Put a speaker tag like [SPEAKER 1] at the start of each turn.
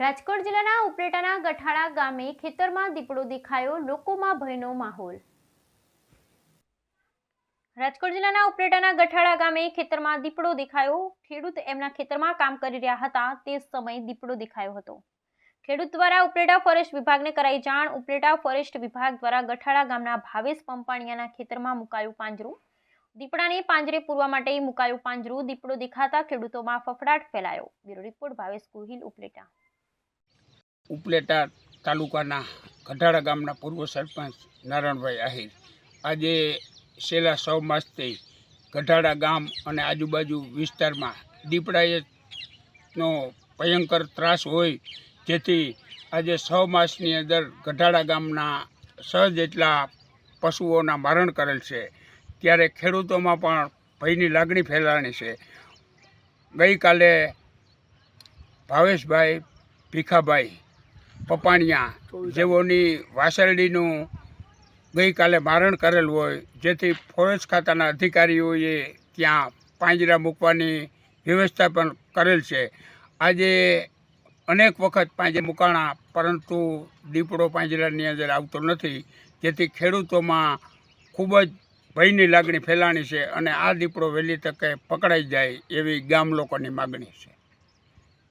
[SPEAKER 1] રાજકોટ જિલ્લાના ઉપલેટાના ગઠાળા ગામે ખેતરમાં દીપડો દેખાયો, લોકોમાં ભયનો માહોલ. રાજકોટ જિલ્લાના ઉપલેટાના ગઠાળા ગામે ખેતરમાં દીપડો દેખાયો. ખેડૂત એમના ખેતરમાં કામ કરી રહ્યા હતા, તે સમયે દીપડો દેખાયો હતો. ખેડૂત દ્વારા ઉપલેટા ફોરેસ્ટ વિભાગને કરાઈ જાણ. ઉપલેટા ફોરેસ્ટ વિભાગ દ્વારા ગઠાળા ગામના ભાવેશ પંપાણિયાના ખેતરમાં મુકાયું પાંજરું. દીપડાને પાંજરે પૂરવા માટે મુકાયું પાંજરું. દીપડો દેખાતા ખેડૂતોમાં ફફડાટ ફેલાયો. Bureau report Bhavesh Gohil, Upleta.
[SPEAKER 2] Upleta તાલુકાના ગઢાડા ગામના પૂર્વ સરપંચ નારાયણભાઈ આહિર. આજે છેલ્લા છ માસથી ગઢાડા ગામ અને આજુબાજુ વિસ્તારમાં દીપડાએનો ભયંકર ત્રાસ હોય, જેથી આજે છ માસની અંદર ગઢાળા ગામના છ જેટલા પશુઓના મરણ કરેલ છે. ત્યારે ખેડૂતોમાં પણ ભયની લાગણી ફેલાણી છે. ગઈકાલે ભાવેશભાઈ ભીખાભાઈ પપાણિયા જેઓની વાસરડીનું ગઈકાલે મારણ કરેલ હોય, જેથી ફોરેસ્ટ ખાતાના અધિકારીઓએ ત્યાં પાંજરા મૂકવાની વ્યવસ્થા પણ કરેલ છે. આજે અનેક વખત પાંજરે મૂકાણા, પરંતુ દીપડો પાંજરાની અંદર આવતો નથી, જેથી ખેડૂતોમાં ખૂબ જ ભયની લાગણી ફેલાણી છે અને આ દીપડો વહેલી તકે પકડાઈ જાય એવી ગામ લોકોની માગણી છે.